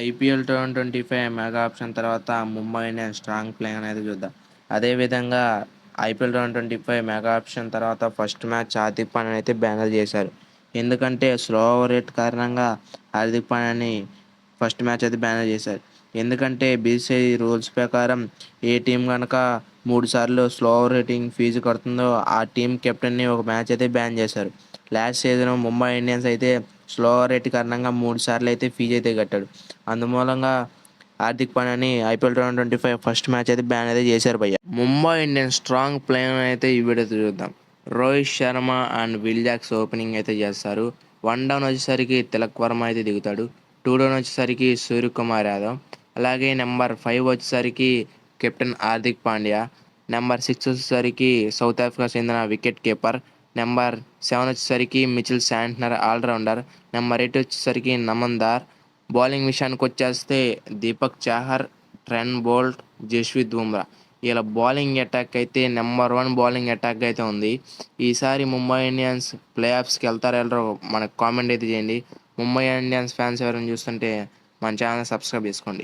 IPL two twenty five mega auction తర్వాత Mumbai Indians strong play అనేది చూద్దాం. అదేవిధంగా IPL two twenty five mega auction తర్వాత ఫస్ట్ మ్యాచ్ హార్దిక్ పాండ్యాని అయితే బ్యానర్ చేశారు. ఎందుకంటే స్లో ఓవర్ రేట్ కారణంగా హార్దిక్ పాండ్యాని ఫస్ట్ మ్యాచ్ అయితే బ్యానర్ చేశారు. ఎందుకంటే బీసీఐ రూల్స్ ప్రకారం ఏ టీం కనుక మూడు సార్లు స్లో రేటింగ్ ఫీజు కడుతుందో ఆ టీం కెప్టెన్ని ఒక మ్యాచ్ అయితే బ్యాన్ చేశారు. లాస్ట్ సీజన్ ముంబై ఇండియన్స్ అయితే స్లో రేట్ కారణంగా మూడు సార్లు అయితే ఫీజు అయితే కట్టాడు. అందుమూలంగా Hardik పాండ్యాని IPL two twenty five first match అయితే బ్యాన్ అయితే చేశారు భయ్య. ముంబై ఇండియన్స్ స్ట్రాంగ్ ప్లేయర్ అయితే ఈ వీడియో చూద్దాం. Rohit Sharma and Will Jacks opening అయితే చేస్తారు. వన్ డౌన్ వచ్చేసరికి తిలక్ వర్మ అయితే దిగుతాడు. టూ డౌన్ వచ్చేసరికి సూర్యకుమార్ యాదవ్. అలాగే నెంబర్ ఫైవ్ వచ్చేసరికి captain Hardik Pandya. Number six వచ్చేసరికి సౌత్ ఆఫ్రికా చెందిన వికెట్ కీపర్ నెంబర్ సెవెన్ వచ్చేసరికి Mitchell Santner allrounder. Number eight వచ్చేసరికి నమన్దార్ బౌలింగ్ విషయానికి వచ్చేస్తే దీపక్ చాహర్ ట్రెన్ బోల్ట్ జస్విత్ బుమ్రా ఇలా బౌలింగ్ అటాక్ అయితే నెంబర్ వన్ బౌలింగ్ అటాక్ అయితే ఉంది. ఈసారి ముంబై ఇండియన్స్ ప్లే ఆఫ్స్కి వెళ్తారో వెళ్ళరో మనకు కామెంట్ అయితే చేయండి. ముంబై ఇండియన్స్ ఫ్యాన్స్ ఎవరైనా చూస్తుంటే మన ఛానల్ సబ్స్క్రైబ్ చేసుకోండి.